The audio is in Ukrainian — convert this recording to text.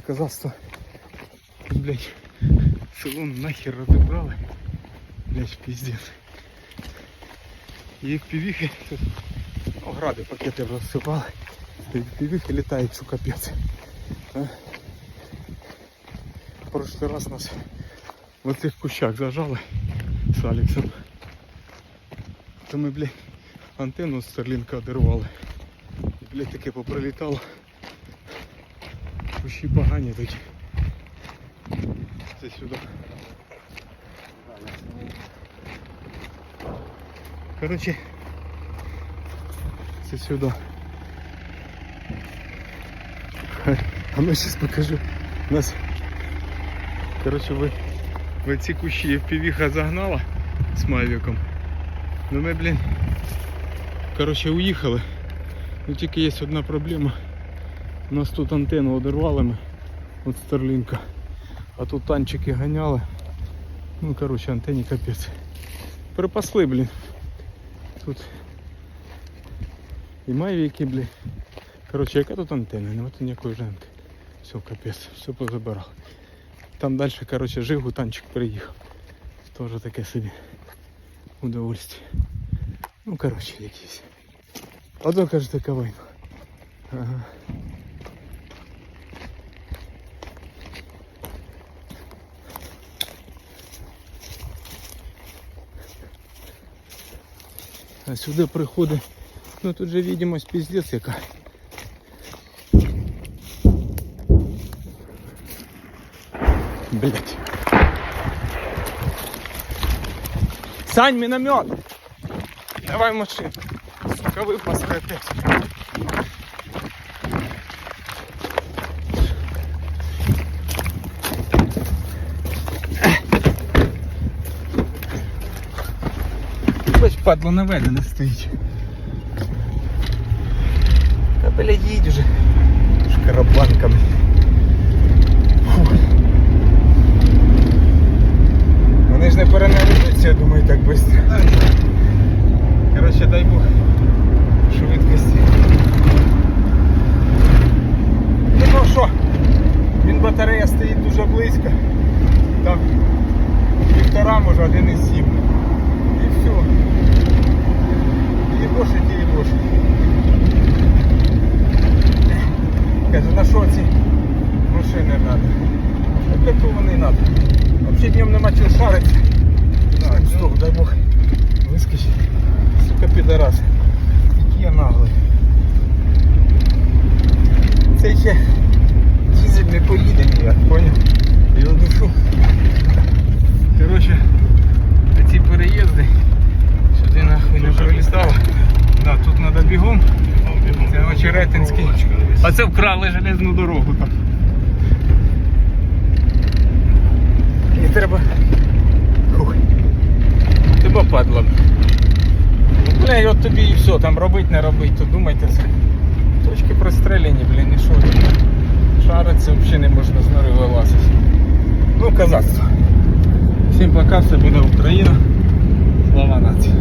Казахство. Блять, село нахер розібрали. Блять, пиздец. І півіхи тут ну, гради пакети розсипали. Півіхи літають, що капець. А? Прошлий раз нас в цих кущах зажали з Алексом. То ми, блядь, антенну з Старлінка одервали. Блядь, таке поприлітало. Кущі погані такі. Це сюди. Короче, це сюди. А ну сейчас покажу. Нас, короче, ви, в ці кущі півіха загнала з Мавіком. Ну ми, блін, короче, уїхали. Ну тільки є одна проблема. У нас тут антенну одервали ми від Старлінка. А тут танчики ганяли. Ну короче, антенні капець. Припасли, блін. Тут і мавіки, блін. Короче, яка тут антенна? Нема тут ніякої женки. Все, капець, все позабирав. Там далі, короче, жигу танчик приїхав. Тоже таке собі удовольствие. Ну, короче, якісь. Ото, каже, така війна. Ага. А сюди приходить. Ну тут же видимость пиздец яка. Блять. Сань, миномет! Давай машину. Сука, выпаска опять. Падла наведена стоїть. Та блядь, їдь уже. Шкарабанками. Фух. Вони ж не перенаведуться, я думаю, так швидко. Коротше, дай Бог швидкості. Ну ну що, він батарея стоїть дуже близько. Там півтора, може, один із сім. І все. Єбошить і єбошить. Каже, на що ці машини треба? Для кого вони треба? Взагалі днем нема чого шарити. Так, стоп, дай Бог. Вискочить. Сука підарас. Який я наглий. Цей ще дізель не поїде ніяк, поняв? Його душу. Коротше, ці переїзди сюди нахуй не прилітало. Да, тут треба бігом. Це Очеретинський. А це вкрали железну дорогу там. Треба. Фух. Тебе. Бля, от тобі і все, там робить, не робить, то думайте це. Точки прострелені, блін, і що? Шариться взагалі не можна з нори вилазити. Ну, казацтво. Всім пока, все буде Україна. Слава нації.